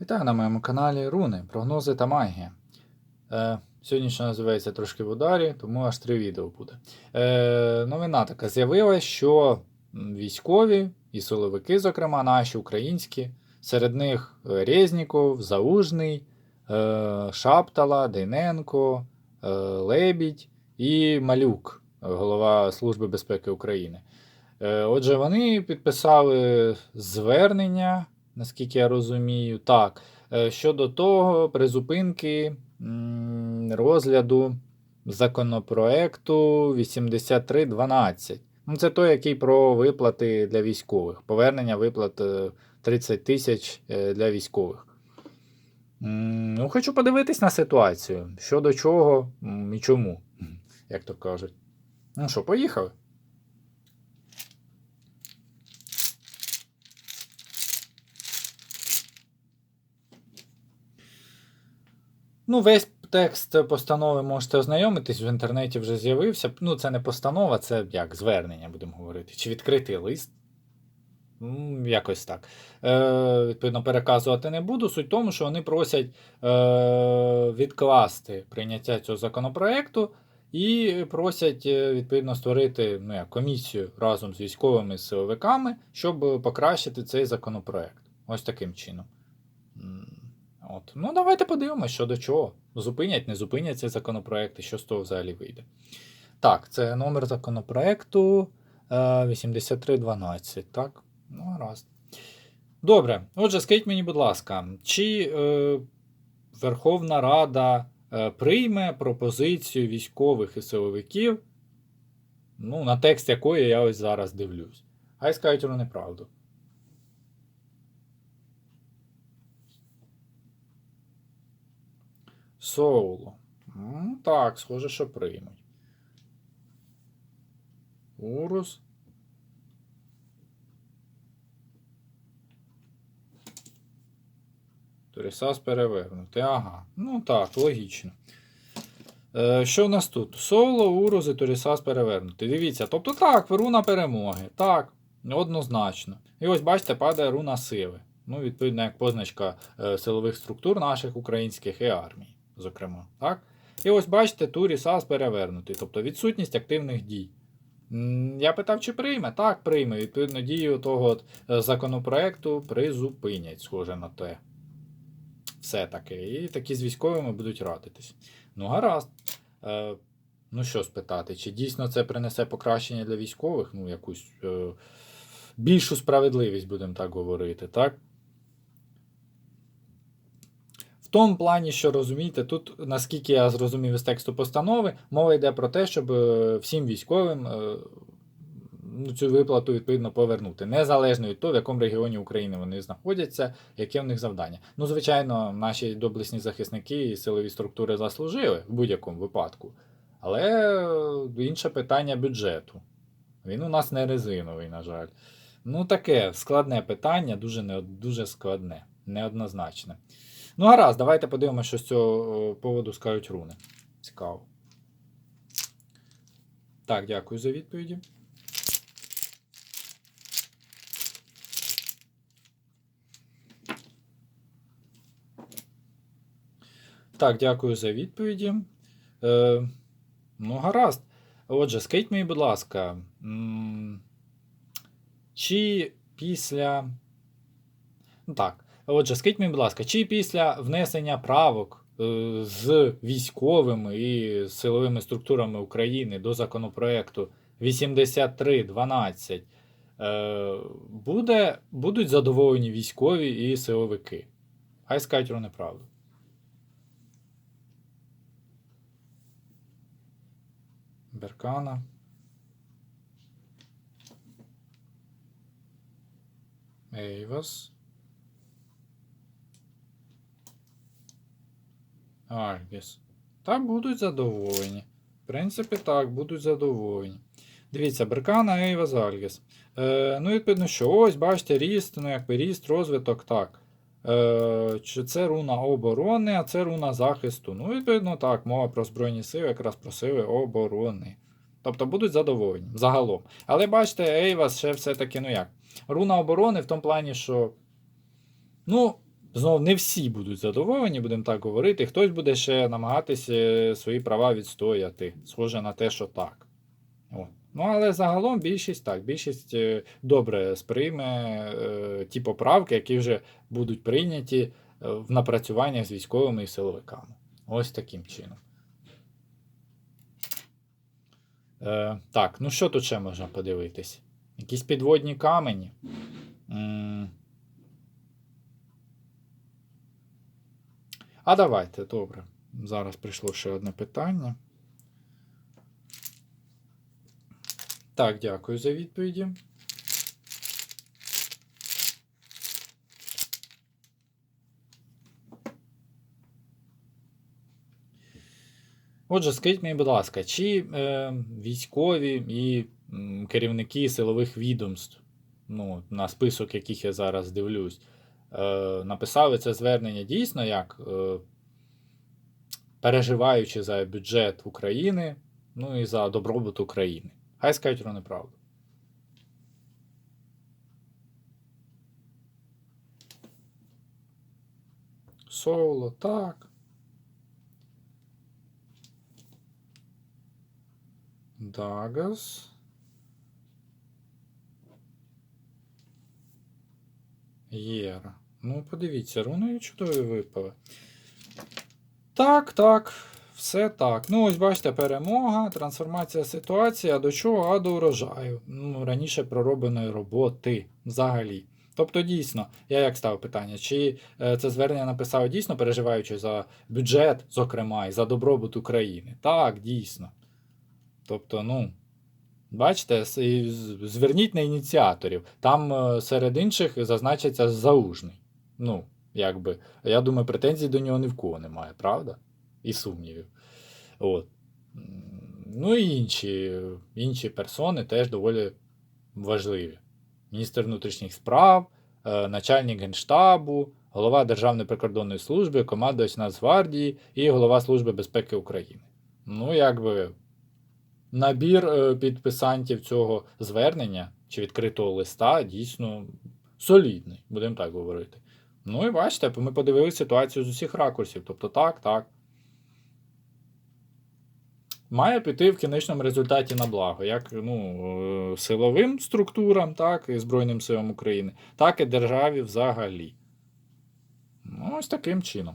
Вітаю на моєму каналі Руни, прогнози та магія. Е, сьогодні ще називається трошки в ударі, тому аж три відео буде. Е, новина така з'явилась, що військові і силовики, зокрема наші українські, серед них е, Резніков, Заужний, е, Шаптала, Дейненко, е, Лебідь і Малюк, голова Служби безпеки України. Е, Отже, вони підписали звернення, наскільки я розумію, так, е, щодо того призупинки розгляду законопроекту 8312. Ну, це той, який про виплати для військових, повернення виплат е, 30 тисяч е, для військових. Ну, хочу подивитись на ситуацію, що до чого і чому, як то кажуть. Ну що, поїхали? Ну, весь текст постанови можете ознайомитись, в інтернеті вже з'явився. Ну, це не постанова, це як звернення, будемо говорити. Чи відкритий лист. Якось так. Е, відповідно, переказувати не буду. Суть в тому, що вони просять е, відкласти прийняття цього законопроекту і просять, е, відповідно, створити ну, як, комісію разом з військовими силовиками, щоб покращити цей законопроект. Ось таким чином. От. Ну, давайте подивимося, що до чого. Зупинять, не зупинять цей законопроект, і що з того взагалі вийде. Так, це номер законопроекту е, 8312. Так, ну гаразд. Добре. Отже, скажіть мені, будь ласка, чи е, Верховна Рада е, прийме пропозицію військових і силовиків, ну, на текст якої я ось зараз дивлюсь. Хай скажуть вони неправду. Соуло. М, Так, схоже, що приймуть. Урус. Торісас перевернути. Ага. Ну так, логічно. Е, що в нас тут? Соло, Урус і Торісас перевернути. Дивіться, тобто так, руна перемоги. Так, однозначно. І ось бачите, падає руна сили. Ну, відповідно, як позначка е, силових структур наших українських і армій, зокрема. Так? І ось бачите, тур і перевернутий, тобто відсутність активних дій. Я питав, чи прийме? Так, прийме. Відповідно, дію того от, е, законопроекту призупинять, схоже на те. Все таки. І такі з військовими будуть радитись. Ну, гаразд. Е, ну що спитати, чи дійсно це принесе покращення для військових? Ну, якусь е, більшу справедливість, будемо так говорити, так? В тому плані, що розумієте, тут, наскільки я зрозумів із тексту постанови, мова йде про те, щоб е, всім військовим е, ну, цю виплату відповідно повернути, незалежно від того, в якому регіоні України вони знаходяться, яке в них завдання. Ну, звичайно, наші доблесні захисники і силові структури заслужили в будь-якому випадку. Але е, інше питання бюджету. Він у нас не резиновий, на жаль. Ну, таке складне питання, дуже, не, дуже складне, неоднозначне. Ну, гаразд, давайте подивимося, що з цього е, поводу скажуть руни. Цікаво. Так, дякую за відповіді. Так, дякую за відповіді. Е, ну, гаразд. Отже, скажіть мені, будь ласка, чи після. Ну так. Отже, скажіть мені, будь ласка, чи після внесення правок е, з військовими і силовими структурами України до законопроекту 8312 е, буде, будуть задоволені військові і силовики? Хай скажуть вони правду. Беркана. Ейвас. Альгіс. Та будуть задоволені. В принципі, так, будуть задоволені. Дивіться, Беркана, Ейвас, Альгіс. Е, ну, відповідно, що ось, бачите, ріст, ну, якби ріст, розвиток, так. Е, чи це руна оборони, а це руна захисту. Ну, відповідно, так, мова про Збройні сили, якраз про сили оборони. Тобто будуть задоволені загалом. Але бачите, Ейвас ще все-таки, ну як. Руна оборони в тому плані, що. Ну, Знов не всі будуть задоволені, будемо так говорити. Хтось буде ще намагатися свої права відстояти. Схоже на те, що так. От. Ну, але загалом більшість так, більшість е, добре сприйме е, ті поправки, які вже будуть прийняті е, в напрацюваннях з військовими і силовиками. Ось таким чином. Е, так, ну що тут ще можна подивитись? Якісь підводні камені. А давайте, добре. Зараз прийшло ще одне питання. Так, дякую за відповіді. Отже, скажіть мені, будь ласка, чи е, військові і керівники силових відомств, ну, на список яких я зараз дивлюсь, написали це звернення дійсно як е, переживаючи за бюджет України, ну і за добробут України. Хай скажуть про неправду. Соло, так. Дагас. Єра. Ну, подивіться, руни чудові випали. Так, так, все так. Ну, ось бачите, перемога, трансформація ситуації, а до чого? А до урожаю. Ну, раніше проробленої роботи взагалі. Тобто, дійсно, я як ставив питання, чи е, це звернення написав дійсно, переживаючи за бюджет, зокрема, і за добробут України? Так, дійсно. Тобто, ну. Бачите, зверніть на ініціаторів. Там е, серед інших зазначиться заужний. Ну, якби. Я думаю, претензій до нього ні в кого немає, правда? І сумнівів. От. Ну і інші, інші персони теж доволі важливі. Міністр внутрішніх справ, е, начальник Генштабу, голова Державної прикордонної служби, командувач Нацгвардії і голова Служби безпеки України. Ну, якби набір е, підписантів цього звернення чи відкритого листа дійсно солідний, будемо так говорити. Ну і бачите, ми подивилися ситуацію з усіх ракурсів. Тобто так, так. Має піти в кінечному результаті на благо, як ну, е, силовим структурам, так, і Збройним силам України, так і державі взагалі. Ну, ось таким чином.